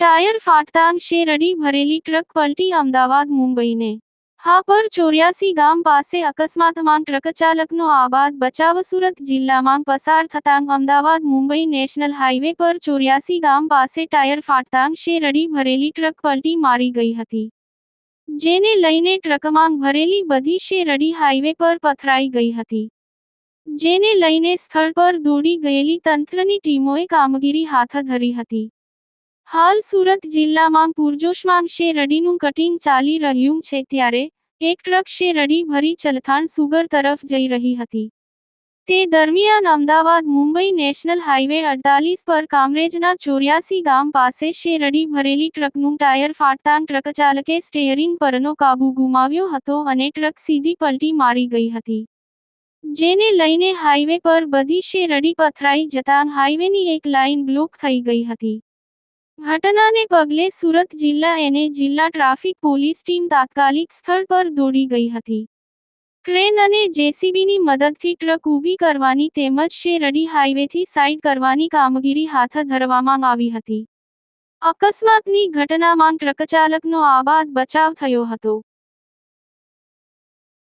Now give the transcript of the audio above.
Tyre ફાટતાં શેરડી ભરેલી truck પલટી અમદાવાદ મુંબઈને. હા પર ચોર્યાસી ગામ પાસે અકસ્માતમાં ટ્રક ચાલકનો આબાદ બચાવ સુરત જિલ્લામાં પસાર થતાં અમદાવાદ મુંબઈ નેશનલ હાઈવે પર ચોર્યાસી ગામ પાસે ટાયર ફાટતાં શેરડી ભરેલી ટ્રક પલટી મારી ગઈ હતી. જેને લઈને ટ્રકમાં ભરેલી બધી શેરડી હાઈવે પર પથરાઈ ગઈ હતી. જેને લઈને સ્થળ પર દોડી ગયેલી તંત્રની ટીમોએ કામગીરી હાથ ધરી હતી. હાલ સુરત જિલ્લામાં પૂરજોશમાં શેરડીનું કટિંગ ચાલી રહ્યું છે ત્યારે એક ટ્રક શેરડી ભરી ચલથાણ સુગર તરફ જઈ રહી હતી. તે દરમિયાન અમદાવાદ મુંબઈ નેશનલ હાઈવે અડતાલીસ પર કામરેજના ચોર્યાસી ગામ પાસે શેરડી ભરેલી ટ્રકનું ટાયર ફાટતાં ટ્રક ચાલકે સ્ટેયરિંગ પરનો કાબુ ગુમાવ્યો હતો અને ટ્રક સીધી પલટી મારી ગઈ હતી. જેને લઈને હાઈવે પર બધી શેરડી પથરાઈ જતાં હાઈવેની એક લાઇન બ્લોક થઈ ગઈ હતી. ઘટનાને પગલે સુરત જિલ્લા એને જિલ્લા ટ્રાફિક પોલીસ ટીમ તાત્કાલિક સ્થળ પર દોડી ગઈ હતી. ક્રેન અને જેસીબીની મદદથી ટ્રક ઊભી કરવાની તેમજ શેરડી હાઈવેથી સાઇડ કરવાની કામગીરી હાથ ધરવામાં આવી હતી. અકસ્માતની ઘટનામાં ટ્રક ચાલકનો આબાદ બચાવ થયો હતો.